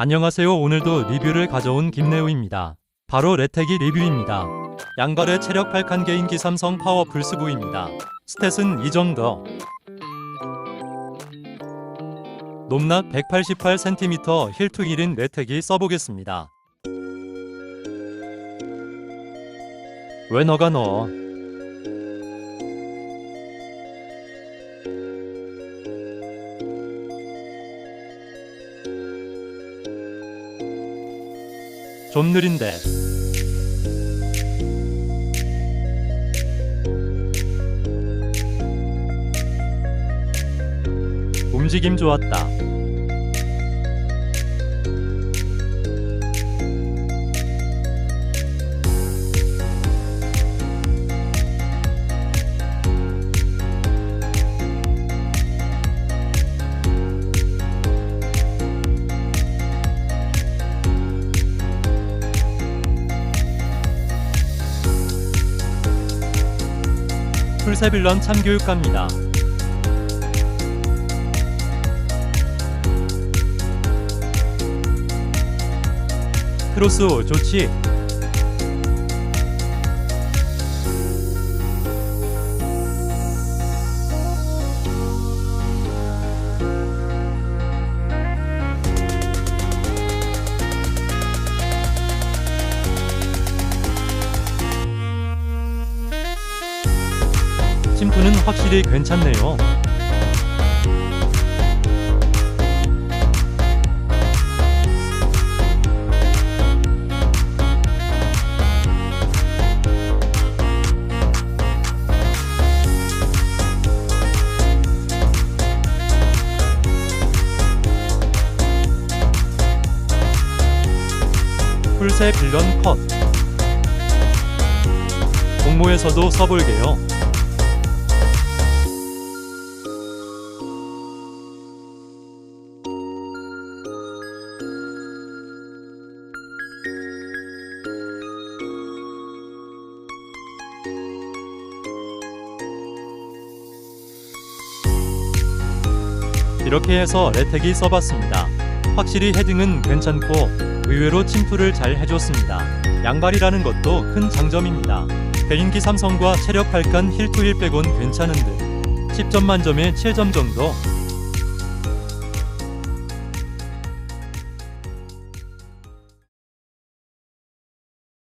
안녕하세요. 오늘도 리뷰를 가져온 김내우입니다. 바로 레테기 리뷰입니다. 양발의 체력 8칸 개인기 삼성 파워 플스9입니다. 스탯은 이 정도. 높낮 188cm 힐투 1인 레테기 써보겠습니다. 왜 너가 넣어? 좀 느린데. 움직임 좋았다. 풀세빌런 참교육갑니다. 크로스 좋지. 침투는 확실히 괜찮네요. 풀새 빌런 컷. 공모에서도 써볼게요. 이렇게 해서 레텍이 써봤습니다. 확실히 헤딩은 괜찮고 의외로 침투를 잘 해줬습니다. 양발이라는 것도 큰 장점입니다. 개인기 삼성과 체력 8칸 힐투 1 빼곤 괜찮은 듯 10점 만점에 7점 정도